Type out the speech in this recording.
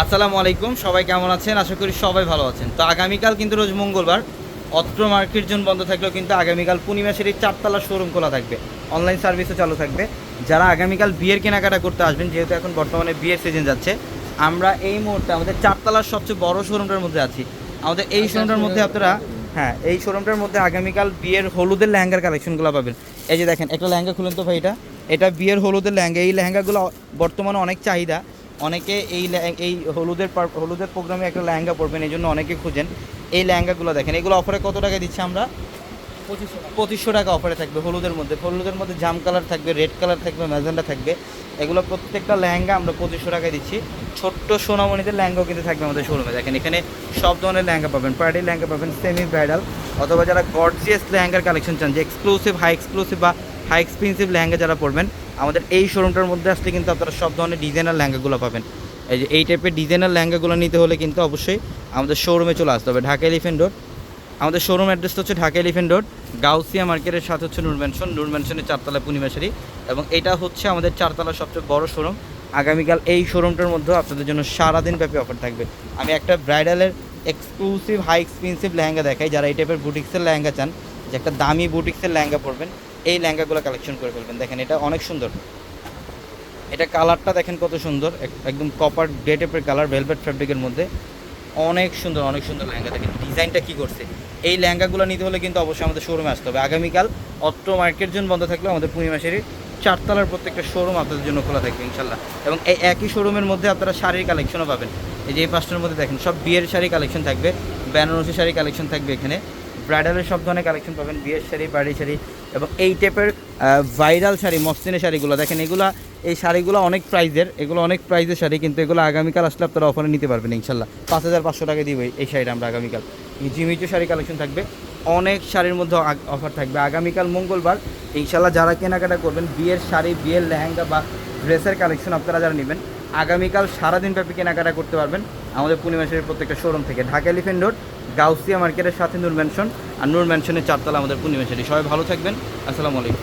আসসালামু আলাইকুম সবাই কেমন আছেন? আশা করি সবাই ভালো আছেন। তো আগামীকাল কিন্তু রোজ মঙ্গলবার অত্র মার্কেট জোন বন্ধ থাকলেও কিন্তু আগামীকাল পূর্ণিমাসের এই চারতলা শোরুম খোলা থাকবে। অনলাইন সার্ভিসও চালু থাকবে। যারা আগামীকাল বিয়ের কেনাকাটা করতে আসবেন যেহেতু এখন বর্তমানে বিয়ের সিজন যাচ্ছে আমরা এই মুহূর্তে আমাদের চারতলার সবচেয়ে বড় শোরুমটার মধ্যে আছি। আমাদের এই শোরুমটার মধ্যে আপনারা হ্যাঁ এই শোরুমটার মধ্যে আগামীকাল বিয়ের হলুদের লেহেঙ্গার কালেকশনগুলো পাবেন। এই যে দেখেন একটা লেহেঙ্গা খুলেন তো ভাই এটা। এটা বিয়ের হলুদের লেহেঙ্গা। এই লেহেঙ্গাগুলো বর্তমানে অনেক চাহিদা। অনেকে এই এই হলুদের হলুদের প্রোগ্রামে একটা লেহেঙ্গা পরবেন এই জন্য অনেকে খুঁজেন। এই লেহেঙ্গাগুলো দেখেন এগুলো অফারে কত টাকা দিচ্ছি আমরা? পঁচিশশো টাকা। অফারে থাকবে হলুদের মধ্যে। হলুদের মধ্যে জাম কালার থাকবে রেড কালার থাকবে ম্যাজেন্ডা থাকবে। এগুলো প্রত্যেকটা লেহেঙ্গা আমরা পঁচিশশো টাকায় দিচ্ছি। ছোট্ট সোনামণিদের লেহেঙ্গাও কিন্তু থাকবে আমাদের শোরুমে দেখেন এখানে সব ধরনের লেহেঙ্গা পাবেন। পার্টি লেহেঙ্গা পাবেন সেমি ব্রাইডাল অথবা যারা গর্জিয়াস লেহেঙ্গার কালেকশন চান যে এক্সক্লুসিভ হাই এক্সক্লুসিভ বা হাই এক্সপেন্সিভ লেহেঙ্গা যারা পরবেন, আমাদের এই শোরুমটার মধ্যে আসলে কিন্তু আপনারা সব ধরনের ডিজাইনার লেহেঙ্গাগুলো পাবেন। এই যে এই টাইপের ডিজাইনার লেহেঙ্গাগুলো নিতে হলে কিন্তু অবশ্যই আমাদের শোরুমে চলে আসতে হবে, ঢাকা এলিফেন্ট রোড আমাদের শোরুম অ্যাড্রেসটা হচ্ছে ঢাকা এলিফেন্ট রোড গাউসিয়া মার্কেটের সাথে হচ্ছে নূর ম্যানশন নূর ম্যানশনের চারতলা পূর্ণিমাশারি। এবং এটা হচ্ছে আমাদের চারতলা সবচেয়ে বড় শোরুম আগামীকাল এই শোরুমটার মধ্যেও আপনাদের জন্য সারাদিন ব্যাপী অফার থাকবে। আমি একটা ব্রাইডালের এক্সক্লুসিভ হাই এক্সপেন্সিভ লেহেঙ্গা দেখাই, যারা এই টাইপের বুটিক্সের লেহেঙ্গা চান, যে একটা দামি বুটিক্সের লেহেঙ্গা পরবেন এই লেহেঙ্গাগুলো কালেকশন করে ফেলবেন। দেখেন, এটা অনেক সুন্দর। এটা কালারটা দেখেন কত সুন্দর। এক- একদম কপার গ্রে টাইপের কালার ভেলভেট ফ্যাব্রিকের মধ্যে। অনেক সুন্দর অনেক সুন্দর লেহেঙ্গা। দেখেন ডিজাইনটা কী করছে? এই লেহেঙ্গাগুলো নিতে হলে কিন্তু অবশ্যই আমাদের শোরুমে আসতে হবে। আগামীকাল অত্র মার্কেট জোন বন্ধ থাকলে আমাদের পূর্ণিমাসেরই চারতলার প্রত্যেকটা শোরুম আপনাদের জন্য খোলা থাকবে ইনশাল্লাহ এবং এই একই শোরুমের মধ্যে আপনারা শাড়ির কালেকশনও পাবেন। এই যে এই পাঁচটার মধ্যে দেখেন, সব বিয়ের শাড়ি কালেকশন থাকবে, বেনারসি শাড়ি কালেকশন থাকবে এখানে। ব্রাইডালের সব ধরনের কালেকশন পাবেন। বিয়ের শাড়ি বাড়ি শাড়ি এবং এই টাইপের ভাইরাল শাড়ি মসলিনের শাড়িগুলো। দেখেন, এগুলা, এই শাড়িগুলো অনেক প্রাইজের এগুলো অনেক প্রাইজের শাড়ি, কিন্তু এগুলো আগামীকাল আসলে আপনারা অফারে নিতে পারবেন ইনশাল্লাহ। পাঁচ হাজার পাঁচশো টাকা দিবে এই শাড়িটা আমরা আগামীকাল। জিমিচু শাড়ি কালেকশন থাকবে। অনেক শাড়ির মধ্যে অফার থাকবে। আগামীকাল মঙ্গলবার, ইনশাল্লাহ যারা কেনাকাটা করবেন, বিয়ের শাড়ি, বিয়ের লেহেঙ্গা বা ড্রেসের কালেকশন আপনারা যারা নেবেন, আগামীকাল সারাদিন ব্যাপী কেনাকাটা করতে পারবেন। আমাদের পূর্ণিমা পূর্ণিমাসের প্রত্যেকটা শোরুম থেকে। ঢাকা এলিফেন্ট রোড গাউসিয়া মার্কেটের সাথে নূর ম্যানশন আর নূর ম্যানশনের চারতলা আমাদের পূর্ণিমা সেটি। সবাই ভালো থাকবেন। আসসালামু আলাইকুম।